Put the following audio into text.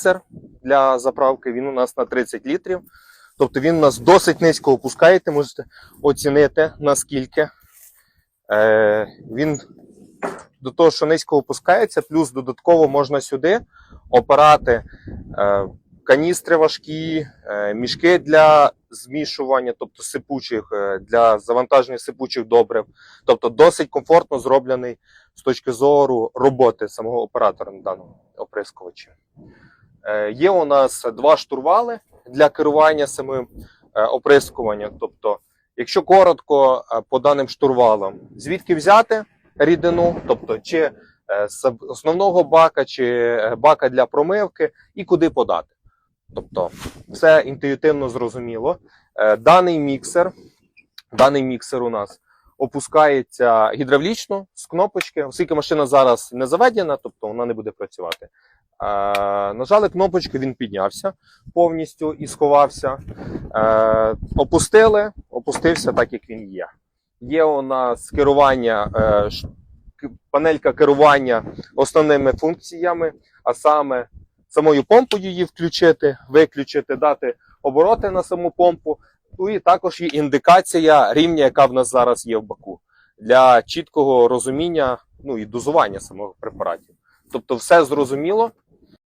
міксер для заправки. Він у нас на 30 літрів. Тобто він у нас досить низько опускаєте, можете оцінити наскільки. Е, він до того, що низько опускається, плюс додатково можна сюди опирати е, каністри важкі, е, мішки для змішування, тобто сипучих, е, для завантаження сипучих добрив. Тобто досить комфортно зроблений з точки зору роботи самого оператора на даному оприскувачі. Е, Є у нас два штурвали для керування самим е, оприскуванням. Тобто, якщо коротко е, по даним штурвалам, звідки взяти рідину, тобто чи з основного бака, чи бака для промивки, і куди подати. Тобто, все інтуїтивно зрозуміло. Даний міксер, даний міксер у нас опускається гідравлічно з кнопочки, оскільки машина зараз не заведена, тобто вона не буде працювати. Е, нажали кнопочку, він піднявся повністю і сховався. Е, опустили, опустився так, як він є. Є у нас керування, е, панелька керування основними функціями, а саме самою помпою її включити, виключити, дати обороти на саму помпу. Ну і також є індикація рівня, яка в нас зараз є в баку, для чіткого розуміння ну і дозування самих препаратів. Тобто, все зрозуміло,